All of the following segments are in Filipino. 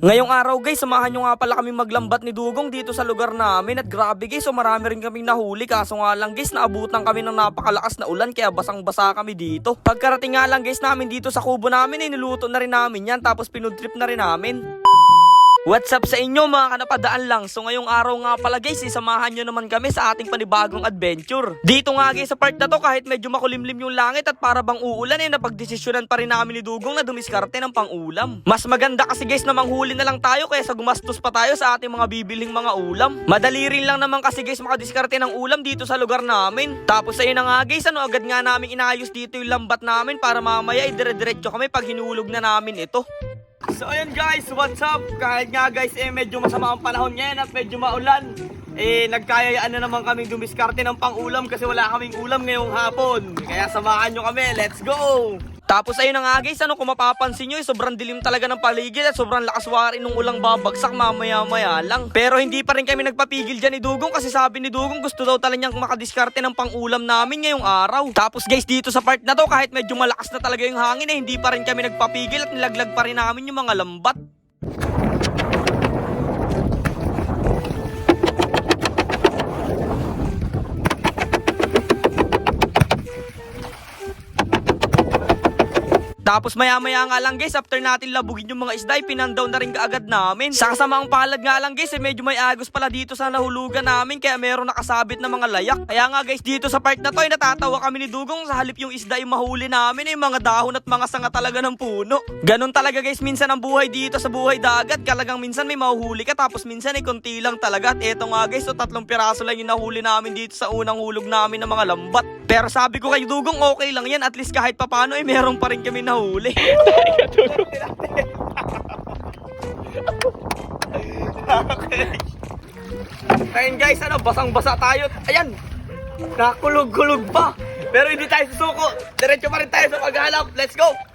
Ngayong araw guys, samahan nyo nga pala kami maglambat ni Dugong dito sa lugar namin at grabe guys, so marami rin kaming nahuli kaso nga lang guys, naabutan kami ng napakalakas na ulan kaya basang-basa kami dito. Pagkarating nga lang guys namin dito sa kubo namin, eh, niluto na rin namin yan tapos pinudrip na rin namin. What's up sa inyo mga kanapadaan lang? So ngayong araw nga pala guys, isamahan nyo naman kami sa ating panibagong adventure. Dito nga guys sa part na to kahit medyo makulimlim yung langit at para bang uulan eh napagdesisyonan pa rin namin ni Dugong na dumiskarte ng pangulam. Mas maganda kasi guys na manghuli na lang tayo kaysa gumastos pa tayo sa ating mga bibiling mga ulam. Madali rin lang naman kasi guys makadiskarte ng ulam dito sa lugar namin. Tapos ayun na nga guys, ano agad nga namin inayos dito yung lambat namin para mamaya idire-diretso kami pag hinulog na namin ito. So ayun guys, what's up? Kahit nga guys eh medyo masama ang panahon ngayon at medyo maulan eh nagkayayaan na naman kami dumiskarte ng pang-ulam kasi wala kaming ulam ngayong hapon. Kaya samahan nyo kami, let's go! Tapos ayun na nga guys, ano kung mapapansin nyo, eh, sobrang dilim talaga ng paligid at sobrang lakas wari nung ulang babagsak mamaya maya lang. Pero hindi pa rin kami nagpapigil dyan ni Dugong kasi sabi ni Dugong gusto daw talaga niyang makadiskarte ng pang-ulam namin ngayong araw. Tapos guys, dito sa part na to, kahit medyo malakas na talaga yung hangin eh, hindi pa rin kami nagpapigil at nilaglag pa rin namin yung mga lambat. Tapos maya maya nga lang guys, after natin labugin yung mga isda, pinandaw na rin kaagad namin. Sa kasamaang palad nga lang guys, eh, medyo may agos pala dito sa nahulugan namin, kaya meron nakasabit na mga layak. Kaya nga guys, dito sa part na to, ay natatawa kami ni Dugong sa halip yung isda yung mahuli namin, eh, mga dahon at mga sanga talaga ng puno. Ganon talaga guys, minsan ang buhay dito sa buhay dagat, kalagang minsan may mahuhuli ka, tapos minsan ay konti lang talaga. At eto nga guys, so tatlong piraso lang yung nahuli namin dito sa unang hulog namin ng mga lambat. Pero sabi ko kay Dugong, okay lang yan, at least kahit papano ay meron pa rin kami nahuli. Ayun guys, ano, basang-basa tayo. Ayan, nakulog-kulog pa. Pero hindi tayo susuko. Diretso pa rin tayo sa paghahanap. Let's go!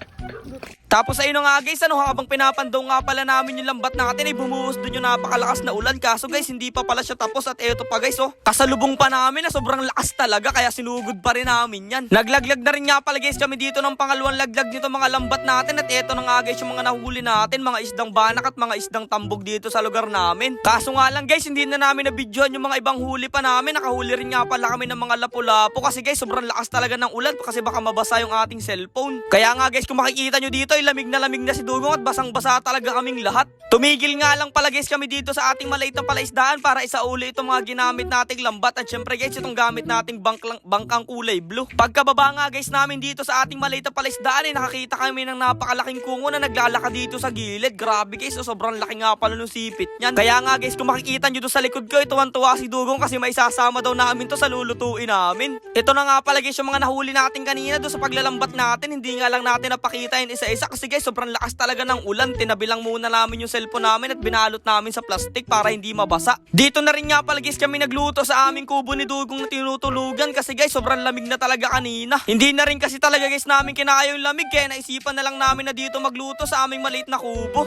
Tapos ayun nga guys, ano habang pinapandaw nga pala namin yung lambat natin ay bumuhos dun yung napakalakas na ulan. Kaso guys, hindi pa pala siya tapos at eto pa guys oh. Kasalubong pa namin na sobrang lakas talaga kaya sinugod pa rin namin yan. Naglaglag na rin nga pala guys kami dito ng pangalawang laglag nito mga lambat natin at eto na nga guys yung mga nahuli natin, mga isdang banak at mga isdang tambog dito sa lugar namin. Kaso nga lang guys, hindi na namin nabidyohan yung mga ibang huli pa namin. Nakahuli rin nga pala kami ng mga lapu-lapu kasi guys sobrang lakas talaga ng ulan kasi baka mabasa yung ating cellphone. Kaya nga guys, kung makikita nyo dito, lamig na lamig na si Dugong at basang-basa talaga kaming lahat. Tumigil nga lang pala guys kami dito sa ating maliit na palaisdaan para isauli itong mga ginamit nating lambat at syempre guys itong gamit nating bangklang, bangkang kulay blue. Pagkababa nga guys namin dito sa ating maliit na palaisdaan ay nakakita kami ng napakalaking kungo na naglalaka dito sa gilid. Grabe guys, so sobrang laki nga pala nung sipit niyan. Kaya nga guys kung makikita nyo doon sa likod ko, tuwan-tuwa si Dugong kasi may sasama daw namin to sa lulutuin namin. Ito na nga pala guys yung mga nahuli natin kanina doon sa paglalambat natin. Hindi nga lang natin napakita yun isa-isa kasi guys sobrang lakas talaga ng ulan. Tinabilang muna namin yung cellphone namin at binalot namin sa plastic para hindi mabasa. Dito na rin nga pala guys kami nagluto sa aming kubo ni Dugong na tinutulugan kasi guys sobrang lamig na talaga kanina. Hindi na rin kasi talaga guys namin kinaya yung lamig kaya naisipan na lang namin na dito magluto sa aming maliit na kubo.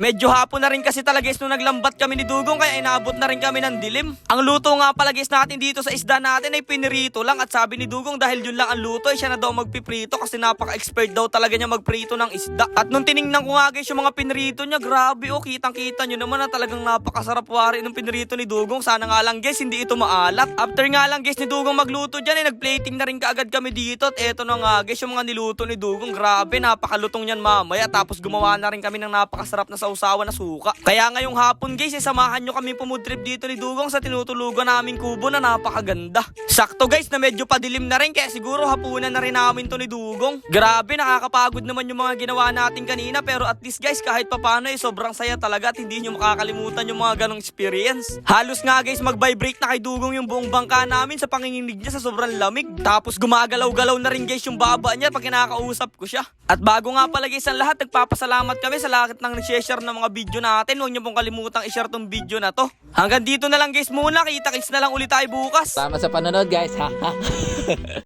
Medyo hapon na rin kasi talaga guys nung naglambat kami ni Dugong kaya inabot na rin kami ng dilim. Ang luto nga pala guys natin dito sa isda natin ay pinirito lang at sabi ni Dugong dahil yun lang ang luto ay siya na daw magpiprito kasi napaka-expert daw talaga niya magprito ng isda. At nung tiningnan ko nga guys yung mga pinirito niya, grabe oh, kitang kita nyo naman na talagang napakasarap wari ng pinirito ni Dugong. Sana nga lang guys hindi ito maalat. After nga lang guys ni Dugong magluto dyan ay nagplating na rin kaagad kami dito at eto na nga guys yung mga niluto ni Dugong. Grabe napakalutong yan mamaya tapos gumawa na rin kami ng napakasarap na sausawan na suka. Kaya ngayong hapon guys, eh, samahan nyo kami pumudrip dito ni Dugong sa tinutulugan naming kubo na napakaganda. Sakto guys na medyo padilim na rin kaya siguro hapunan na rin namin to ni Dugong. Grabe nakakapagod naman yung mga ginawa natin kanina pero at least guys kahit papano eh sobrang saya talaga at hindi nyo makakalimutan yung mga ganong experience. Halos nga guys mag-vibrate na kay Dugong yung buong bangka namin sa panginginig niya sa sobrang lamig. Tapos gumagalaw-galaw na rin guys yung baba niya pag kinakausap ko siya. At bago nga pala guys ang lahat, nagpapasalamat kami sa lahat ng nag-share ng mga video natin. Huwag niyo pong kalimutang i-share tong video na to. Hanggang dito na lang guys muna. Kita-kits na lang ulit tayo bukas. Tama sa panonood guys. Ha?